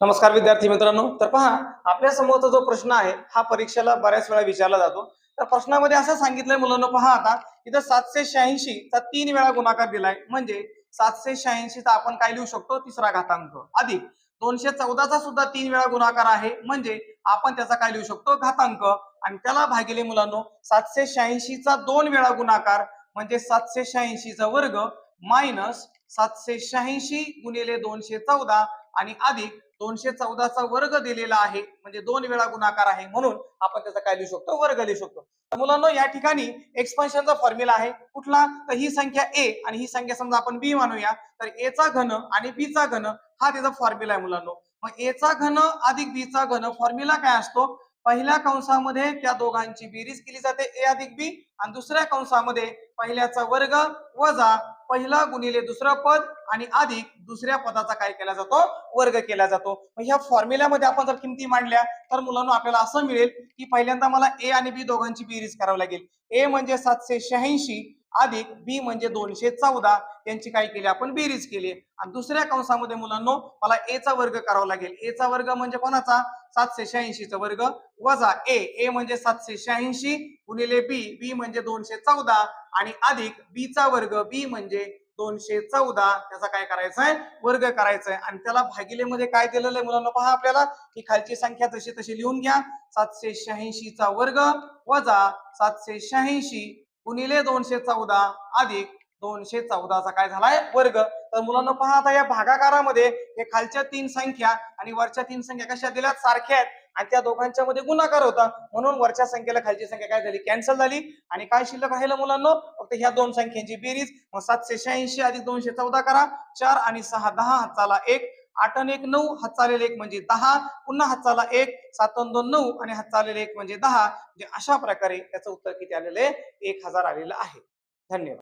नमस्कार विद्यार्थी मित्रांनो. तर पहा आपल्या समोरचा जो प्रश्न आहे हा परीक्षेला बऱ्याच वेळा विचारला जातो. तर प्रश्नामध्ये असं सांगितलंय मुलांना पहा आता इथं सातशे शहाऐंशी चा तीन वेळा गुणाकार दिलाय म्हणजे सातशे शहाऐंशी चा आपण काय लिहू शकतो? तिसरा घातांक. अधिक. दोनशे चौदाचा सुद्धा तीन वेळा गुणाकार आहे म्हणजे आपण त्याचा काय लिहू शकतो? घातांक. आणि त्याला भागिले मुलांनो सातशे शहाऐंशी चा दोन वेळा गुणाकार म्हणजे सातशे शहाऐंशी चा वर्ग मायनस सातशे शहाऐंशी गुणिले दोनशे चौदा आणि अधिक दोनशे चौदाचा वर्ग दिलेला आहे. म्हणजे दोन वेळा गुणाकार आहे म्हणून आपण त्याचा काय लिहू शकतो? वर्ग लिहू शकतो. मुलांना मुलांनो या ठिकाणी एक्सपान्शनचा फॉर्म्युला आहे. कुठला? तर ही संख्या ए आणि ही संख्या समजा आपण बी मानूया तर ए चा घन आणि बी चा घन हा त्याचा फॉर्म्युला आहे मुलांनो. मग ए चा घन अधिक बी चा घन फॉर्म्युला काय असतो? पहिल्या कंसामध्ये त्या दोघांची बेरीज केली जाते. ए अधिक बी आणि दुसऱ्या कंसामध्ये पहिल्याचा वर्ग वजा पहिला गुणिले दुसरं पद आणि अधिक दुसऱ्या पदाचा काय केला जातो? वर्ग केला जातो. मग ह्या फॉर्म्युल्यामध्ये आपण जर किमती मांडल्या तर मुलांना आपल्याला असं मिळेल की पहिल्यांदा मला ए आणि बी दोघांची बेरीज करावी लागेल. ए म्हणजे सातशे शहाऐंशी अधिक बी म्हणजे दोनशे चौदा. यांची काय केली? आपण बेरीज केली. आणि दुसऱ्या कंसामध्ये मुलांनो मला ए चा वर्ग करावा लागेल. ए चा वर्ग म्हणजे कोणाचा? सातशे शहाऐंशीचा वर्ग वजा ए ए म्हणजे सातशे शहाऐंशी गुणिले बी बी म्हणजे दोनशे चौदा. आणि अधिक बी चा वर्ग बी म्हणजे दोनशे चौदा. त्याचा काय करायचा आहे वर्ग करायचा आहे आणि त्याला भागिलेमध्ये काय दिलेलं आहे मुलांना? पहा आपल्याला. ही खालची संख्या तशी तशी लिहून घ्या. सातशे शहाऐंशी चा वर्ग वजा सातशे शहाऐंशी गुणिले दोनशे चौदा अधिक दोनशे चौदाचा काय झालाय? वर्ग. तर मुलांना पहा आता या भागाकारामध्ये हे खालच्या तीन संख्या आणि वरच्या तीन संख्या कशा दिल्यात? सारख्या आहेत. आणि त्या दोघांच्या मध्ये गुणाकार होता. म्हणून वरच्या संख्येला खालची संख्या काय झाली? कॅन्सल झाली. आणि काय शिल्लक राहिलं मुलांना? फक्त ह्या दोन संख्यांची बेरीज. मग सातशे शहाऐंशी अधिक दोनशे चौदा करा. चार आणि सहा दहा हाताला एक. आठ आणि एक नऊ हात चालेल एक म्हणजे दहा पुन्हा हात चाला एक सात दोन नऊ आणि हात चालेल एक म्हणजे दहा. म्हणजे अशा प्रकारे त्याचं उत्तर किती आलेलं आहे? एक हजार आलेलं आहे. धन्यवाद.